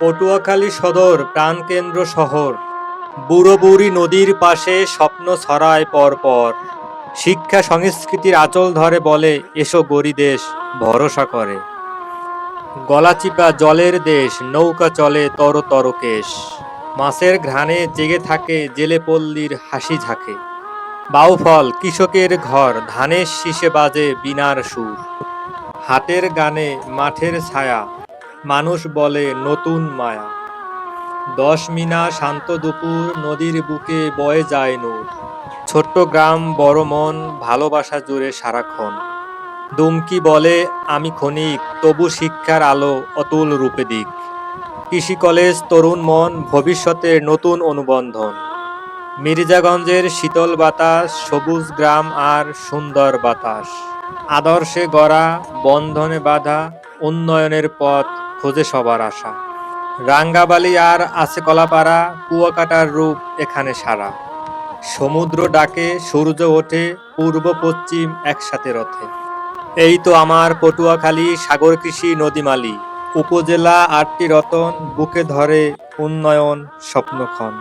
পটুয়াখালী সদর প্রাণকেন্দ্র শহর। বুড়োবুড়ি নদীর পাশে স্বপ্ন ছড়ায় পরপর। শিক্ষা সংস্কৃতির আঁচল ধরে বলে, এসো গরি দেশ, ভরসা করে। গলাচিপা জলের দেশ, নৌকা চলে তর তর কেশ। মাছের ঘ্রাণে জেগে থাকে জেলে পল্লীর হাসি ঝাঁকে। বাউফল, কৃষকের ঘর, ধানের শীষে বাজে বিনার সুর। হাটের গানে মাঠের ছায়া মানুষ বলে নতুন মায়া। দশ মিনা শান্ত দুপুর, নদীর বুকে বয়ে যায় নূর। ছোট্ট গ্রাম, বড় মন, ভালোবাসা জুড়ে সারাক্ষণ। দুমকি বলে, আমি ক্ষণিক, তবু শিক্ষার আলো অতুল রূপে দিক। কৃষি কলেজ, তরুণ মন, ভবিষ্যতের নতুন অনুবন্ধন। মির্জাগঞ্জের শীতল বাতাস, সবুজ গ্রাম আর সুন্দর বাতাস। আদর্শে গড়া, বন্ধনে বাধা, উন্নয়নের পথ খোঁজে সবার আশা। রাঙ্গাবালি আর আছে কলাপাড়া, কুয়াকাটার রূপ এখানে সারা। সমুদ্র ডাকে সূর্য ওঠে পূর্ব পশ্চিম একসাথে রথে। এই তো আমার পটুয়াখালী সাগর কৃষি নদীমালি। উপজেলা আটটি রতন, বুকে ধরে উন্নয়ন স্বপ্নক্ষণ।